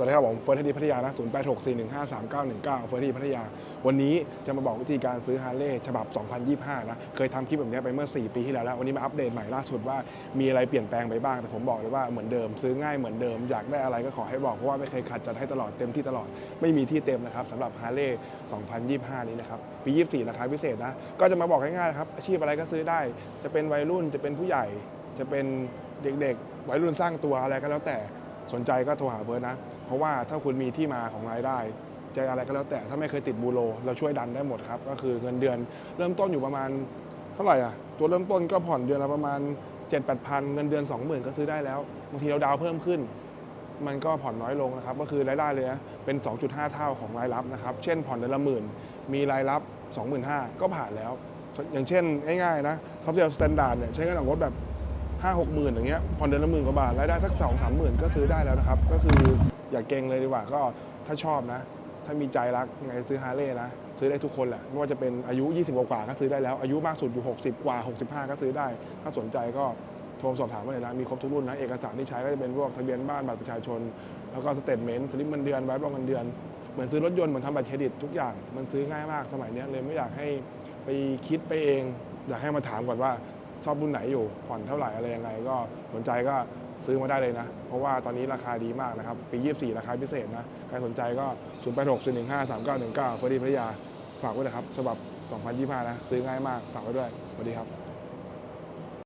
วัสดีครับผมเฟิร์สทีพัทยานะ0 8 6 4 1 5 3 9 1 9เฟิร์สทีพัทยา วันนี้จะมาบอกวิธีการซื้อฮาร์เลย์ฉบับ 2025 นะ เคยทำคลิปแบบนี้ไปเมื่อ 4 ปีที่แล้วแล้ว วันนี้มาอัปเดตใหม่ล่าสุดว่ามีอะไรเปลี่ยนแปลงไปบ้าง แต่ผมบอกเลยว่าเหมือนเดิมซื้อง่ายเหมือนเดิม อยากได้อะไรก็ขอให้บอก เพราะว่าไม่เคยขัดจัดให้ตลอดเต็มที่ตลอด ไม่มีที่เต็มนะครับสำหรับฮาร์เลย์2025 นี้นะครับ ปี 24 ราคาพิเศษนะ ก็จะมาบอกง่ายๆนะครับ อาชีพอะไรก็ซื้อได้ จะเป็นวัยรุ่น จะเป็นผู้ใหญ่ จะเป็นเด็กๆ วัยรุ่นสร้างตัวอะไรก็แล้วแต่ สนใจก็โทรหาเฟิร์นะ เพราะว่าถ้าคุณมีที่มาของรายได้จะอะไรก็แล้วแต่ถ้าไม่เคยติดบูโรเราช่วยดันได้หมดครับ ก็คือเงินเดือนเริ่มต้นอยู่ประมาณเท่าไหร่อะตัวเริ่มต้นก็ผ่อนเดือนละประมาณ 7 8 0 0 0 เงินเดือน 20,000 ก็ซื้อได้แล้วบางทีเราดาวเพิ่มขึ้น มันก็ผ่อนน้อยลงนะครับ ก็คือรายได้เลยนะเป็น 2.5 เท่าของรายรับนะครับ เช่นผ่อนเดือนละหมื่นมีรายรับ 25,000 ก็ผ่านแล้ว อย่างเช่นง่ายๆนะท็อปเซลสแตนดาร์ดเนี่ยใช้เงินออกรถแบบ ห้าหกหมื่นอย่างเงี้ยผ่อนเดือนละหมื่นกว่าบาทรายได้สักสองสามหมื่นก็ซื้อได้แล้วนะครับ ก็คืออย่าเก่งเลยดีกว่าก็ถ้าชอบนะ ถ้ามีใจรักยังไงซื้อฮาร์เลย์นะ ซื้อได้ทุกคนแหละ ไม่ว่าจะเป็นอายุ 20 กว่าก็ซื้อได้แล้ว อายุมากสุดอยู่ 60 กว่า 65 ก็ซื้อได้ ถ้าสนใจก็โทรสอบถามมาเลยนะ มีครบทุกรุ่นนะ เอกสารที่ใช้ก็จะเป็นพวกทะเบียนบ้านบัตรประชาชน แล้วก็สเตทเมนต์สลิปเงินเดือนไว้บอกเงินเดือน เหมือนซื้อรถยนต์เหมือนทำบัตรเครดิตทุกอย่าง มันซื้อง่ายมากสมัยนี้เลยไม่อยากให้ไปคิดไปเอง อยากให้มาถามก่อนว่า ชอบรุ่นไหนอยู่ผ่อนเท่าไหร่อะไรยังไง ก็สนใจก็ซื้อมาได้เลยนะ เพราะว่าตอนนี้ราคาดีมากนะครับ ปี 24 ราคาพิเศษนะ ใครสนใจก็ 0 8 6 0 1 5 3 9 1 9เฟอร์ดีพัทยา ฝากไว้นะครับฉบับ 2025 นะ ซื้อง่ายมาก ฝากไว้ด้วยสวัสดีครับ